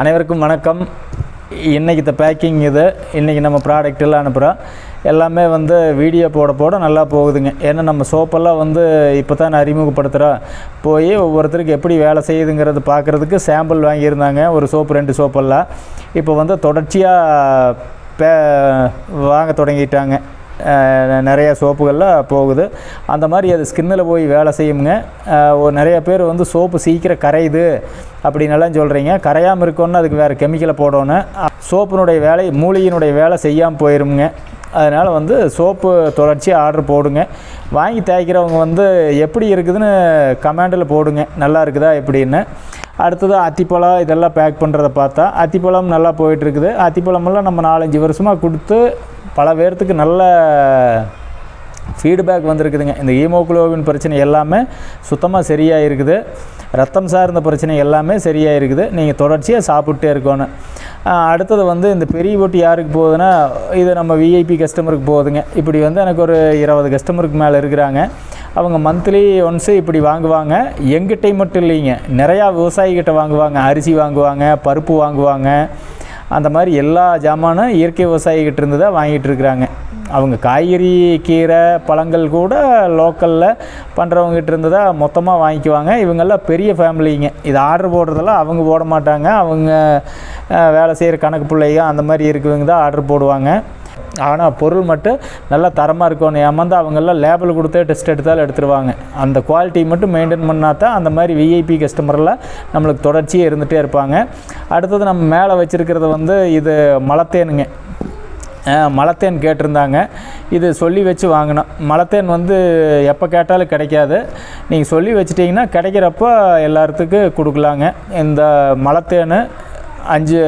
அனைவருக்கும் வணக்கம். இன்றைக்கி இந்த பேக்கிங் இது. இன்றைக்கி நம்ம ப்ராடக்ட் எல்லாம் அனுப்புகிறோம் எல்லாமே வந்து வீடியோ போட போட நல்லா போகுதுங்க. ஏன்னா நம்ம சோப்பெல்லாம் வந்து இப்போ தான் அறிமுகப்படுத்துகிறோம் போய் ஒவ்வொருத்தருக்கு எப்படி வேலை செய்யுதுங்கிறது பார்க்குறதுக்கு சாம்பிள் வாங்கியிருந்தாங்க. ஒரு சோப்பு ரெண்டு சோப்பெல்லாம் இப்போ வந்து தொடர்ச்சியாக பே வாங்க தொடங்கிட்டாங்க. நிறைய சோப்புகள்லாம் போகுது. அந்த மாதிரி அது ஸ்கின்னில் போய் வேலை செய்யுங்க. ஒரு நிறைய பேர் வந்து சோப்பு சீக்கிரம் கரையுது அப்படின்னெல்லாம் சொல்கிறீங்க கரையாமல் இருக்கணும்னு அதுக்கு வேறு கெமிக்கலை போடணும். சோப்பினுடைய வேலை மூலிகையினுடைய வேலை செய்யாமல் போயிருமுங்க அதனால் வந்து சோப்பு தொடர்ச்சியாக ஆர்டர் போடுங்க. வாங்கி தேய்க்கிறவங்க வந்து எப்படி இருக்குதுன்னு கமெண்டில் போடுங்க. நல்லா இருக்குதா எப்படின்னு. அடுத்தது அத்திப்பழம் இதெல்லாம் பேக் பண்ணுறத பார்த்தா அத்திப்பழம் நல்லா போயிட்டுருக்குது அத்திப்பழமெல்லாம் நம்ம நாலஞ்சு வருஷமாக கொடுத்து பல பேர்த்துக்கு நல்ல ஃபீட்பேக் வந்திருக்குதுங்க. இந்த ஹீமோக்ளோபின் பிரச்சனை எல்லாமே சுத்தமாக சரியாக இருக்குது ரத்தம் சார்ந்த பிரச்சனை எல்லாமே சரியாக இருக்குது நீங்கள் தொடர்ச்சியாக சாப்பிட்டே இருக்கணும். அடுத்தது வந்து இந்த பெரிய போட்டி யாருக்கு போகுதுன்னா இது நம்ம விஐபி கஸ்டமருக்கு போகுதுங்க. இப்படி வந்து எனக்கு ஒரு இருபது கஸ்டமருக்கு மேலே இருக்கிறாங்க. அவங்க மந்த்லி ஒன்ஸு இப்படி வாங்குவாங்க. எங்கிட்டே மட்டும் இல்லைங்க. நிறையா விவசாயிகிட்ட வாங்குவாங்க. அரிசி வாங்குவாங்க பருப்பு வாங்குவாங்க. அந்த மாதிரி எல்லா ஜாமானும் இயற்கை விவசாயிகிட்ட இருந்து தான் வாங்கிட்டு இருக்கிறாங்க. அவங்க காய்கறி கீரை பழங்கள் கூட லோக்கலில் பண்ணுறவங்ககிட்ட இருந்து தான் மொத்தமாக வாங்கிக்குவாங்க. இவங்கெல்லாம் பெரிய ஃபேமிலிங்க இது ஆர்டர் போடுறதெல்லாம் அவங்க போட மாட்டாங்க. அவங்க வேலை செய்கிற கணக்கு பிள்ளைங்க அந்த மாதிரி இருக்கிறவங்க தான் ஆர்டர் போடுவாங்க. ஆனால் பொருள் மட்டும் நல்லா தரமாக இருக்கணும். ஏமாந்து அவங்கெல்லாம் லேபிள் கொடுத்தே டெஸ்ட் எடுத்தாலும் எடுத்துருவாங்க. அந்த குவாலிட்டி மட்டும் மெயின்டைன் பண்ணால் தான் அந்த மாதிரி விஐபி கஸ்டமர்லாம் நம்மளுக்கு தொடர்ச்சியாக இருந்துகிட்டே இருப்பாங்க. அடுத்தது நம்ம மேலே வச்சுருக்கிறது வந்து இது மலத்தேனுங்க. மலத்தேன் கேட்டிருந்தாங்க. இது சொல்லி வச்சு வாங்கினோம். மலத்தேன் வந்து எப்போ கேட்டாலும் கிடைக்காது. நீங்கள் சொல்லி வச்சிட்டிங்கன்னா கிடைக்கிறப்போ எல்லாத்துக்கும் கொடுக்கலாங்க. இந்த மலத்தேன் அஞ்சு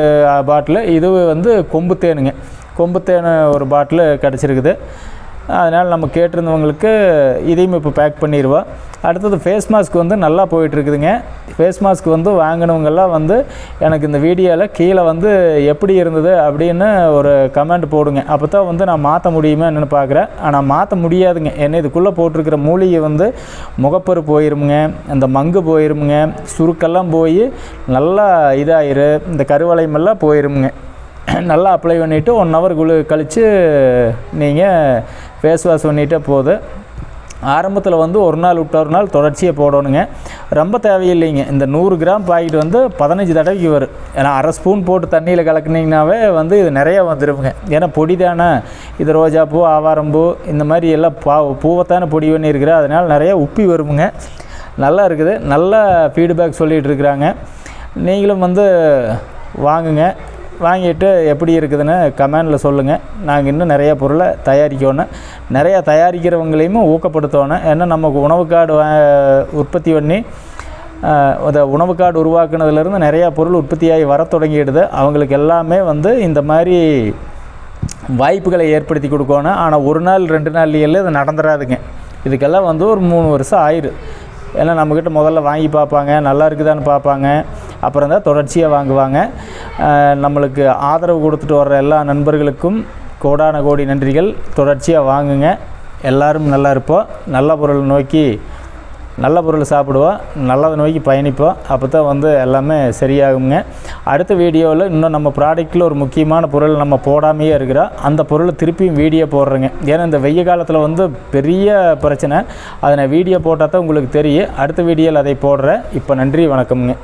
பாட்டிலு இது வந்து கொம்பு தேனுங்க. கொம்பு தேன் ஒரு பாட்டிலு கிடச்சிருக்குது. அதனால் நம்ம கேட்டிருந்தவங்களுக்கு இதையும் இப்போ பேக் பண்ணிடுவோம் அடுத்தது ஃபேஸ் மாஸ்க் வந்து நல்லா போயிட்டுருக்குதுங்க. ஃபேஸ் மாஸ்க் வந்து வாங்கினவங்கெல்லாம் வந்து எனக்கு இந்த வீடியோவில் கீழே வந்து எப்படி இருந்தது அப்படின்னு ஒரு கமெண்ட் போடுங்க. அப்போ தான் வந்து நான் மாற்ற முடியுமா என்னென்னு பார்க்குறேன். ஆனால் மாற்ற முடியாதுங்க. என்ன இதுக்குள்ளே போட்டிருக்கிற மூலிகை வந்து முகப்பரு போயிருமுங்க அந்த மங்கு போயிருமுங்க சுருக்கெல்லாம் போய் நல்லா இதாயிரு இந்த கருவளையமெல்லாம் போயிருமுங்க. நல்லா அப்ளை பண்ணிவிட்டு ஒன் ஹவர் குழு கழித்து நீங்கள் ஃபேஸ் வாஷ் பண்ணிட்டே போதும் ஆரம்பத்தில் வந்து ஒரு நாள் விட்டு ஒரு நாள் தொடர்ச்சியாக போடணுங்க. ரொம்ப தேவையில்லைங்க. இந்த நூறு கிராம் பாக்கெட் வந்து பதினஞ்சு தடவைக்கு வரும். ஏன்னா அரை ஸ்பூன் போட்டு தண்ணியில் கலக்குனீங்கனாவே வந்து இது நிறையா வந்துடுங்க ஏன்னா பொடி தானே. இது ரோஜாப்பூ ஆவாரம்பூ இந்த மாதிரி எல்லாம் பா பூவைத்தானே பொடி பண்ணியிருக்கிறேன் அதனால் நிறையா உப்பி வருமுங்க. நல்லா இருக்குது. நல்ல ஃபீட்பேக் சொல்லிகிட்டு இருக்கிறாங்க. நீங்களும் வந்து வாங்குங்க. வாங்கிட்டு எப்படி இருக்குதுன்னு கமெண்டில் சொல்லுங்கள் நாங்கள் இன்னும் நிறைய பொருளை தயாரிக்கணும். நிறையா தயாரிக்கிறவங்களையும் ஊக்கப்படுத்தணும். ஏன்னா நமக்கு உணவு கார்டு உற்பத்தி பண்ணி அதை அந்த உணவு கார்டு உருவாக்குனதுலேருந்து நிறையா பொருள் உற்பத்தியாகி வர தொடங்கிடுது. அவங்களுக்கு எல்லாமே வந்து இந்த மாதிரி வாய்ப்புகளை ஏற்படுத்தி கொடுக்கணும். ஆனால் ஒரு நாள் ரெண்டு நாள்லையெல்லாம் இது நடந்துடாதுங்க இதுக்கெல்லாம் வந்து ஒரு மூணு வருஷம் ஆயிரும் ஏன்னா நம்மக்கிட்ட முதல்ல வாங்கி பார்ப்பாங்க நல்லா இருக்குதான்னு பார்ப்பாங்க. அப்புறம் தான் தொடர்ச்சியாக வாங்குவாங்க. நம்மளுக்கு ஆதரவு கொடுத்துட்டு வர்ற எல்லா நண்பர்களுக்கும் கோடான கோடி நன்றிகள். தொடர்ச்சியாக வாங்குங்க. எல்லாரும் நல்லா இருப்போம். நல்ல பொருள் நோக்கி நல்ல பொருள் சாப்பிடுவோம் நல்லதை நோக்கி பயணிப்போம் அப்போ தான் வந்து எல்லாமே சரியாகுங்க. அடுத்த வீடியோவில் இன்னும் நம்ம ப்ராடக்ட்டில் ஒரு முக்கியமான பொருள் நம்ம போடாமையே இருக்கிறோம் அந்த பொருளை திருப்பியும் வீடியோ போடுறேங்க. ஏன்னா இந்த வெய்ய காலத்தில் வந்து பெரிய பிரச்சனை. அதை நான் வீடியோ போட்டால் தான் உங்களுக்கு தெரியும். அடுத்த வீடியோவில் அதை போடுறேன். இப்போ நன்றி வணக்கம்ங்க.